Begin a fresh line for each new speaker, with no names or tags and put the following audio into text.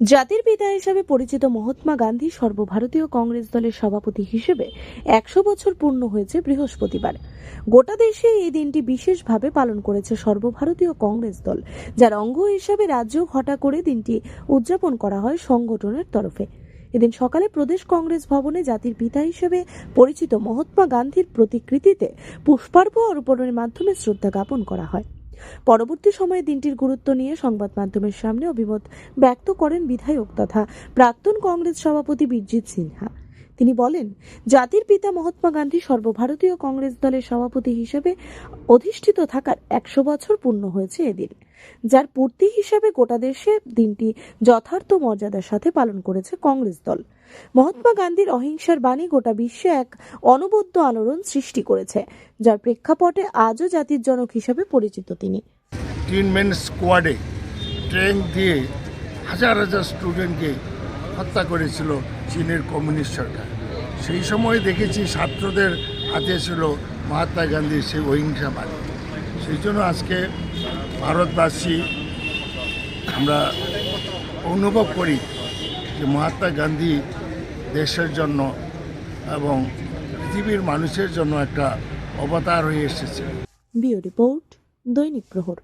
জাতির পিতা হিসাবে পরিচিত মহাত্মা গান্ধী সর্বভারতীয় কংগ্রেস দলের সভাপতি হিসেবে একশো বছর পূর্ণ হয়েছে বৃহস্পতিবার। গোটা দেশে এই দিনটি বিশেষভাবে পালন করেছে সর্বভারতীয় কংগ্রেস দল, যার অঙ্গ হিসাবে রাজ্য ঘটা করে দিনটি উদযাপন করা হয় সংগঠনের তরফে। এদিন সকালে প্রদেশ কংগ্রেস ভবনে জাতির পিতা হিসেবে পরিচিত মহাত্মা গান্ধীর প্রতিকৃতিতে পুষ্পার্ঘ অর্পণের মাধ্যমে শ্রদ্ধা জ্ঞাপন করা হয়। পরবর্তী সময়ে দিনটির গুরুত্ব নিয়ে সংবাদ মাধ্যমের সামনে অভিমত ব্যক্ত করেন বিধায়ক তথা প্রাক্তন কংগ্রেস সভাপতি বীরজিৎ সিনহা। তিনি বলেন, জাতির পিতা মহাত্মা গান্ধী সর্বভারতীয় কংগ্রেস দলের সভাপতি হিসেবে অধিষ্ঠিত থাকার একশো বছর পূর্ণ হয়েছে এদিন, যার পূর্তি হিসাবে গোটা দেশে দিনটি যথার্থ মর্যাদার সাথে পালন করেছে কংগ্রেস দল। মহাত্মা গান্ধীর অহিংসার বাণী গোটা বিশ্বে এক অনবদ্য আলোড়ন সৃষ্টি করেছে, যার প্রেক্ষাপটে আজও জাতির জনক হিসেবে পরিচিত তিনি।
স্কোয়াডে ট্রেন দিয়ে হাজার হাজার স্টুডেন্টকে হত্যা করেছিল চীনের কমিউনিস্ট সরকার। সেই সময় দেখেছি ছাত্রদের হাতে ছিল মহাত্মা গান্ধীর সেই অহিংসা বাণী সেই জন্য আজকে ভারতবাসী আমরা অনুভব করি যে মহাত্মা গান্ধী দেশের জন্য এবং পৃথিবীর মানুষের জন্য একটা অবতার হয়ে এসেছে।
বিও রিপোর্ট, দৈনিক প্রহর।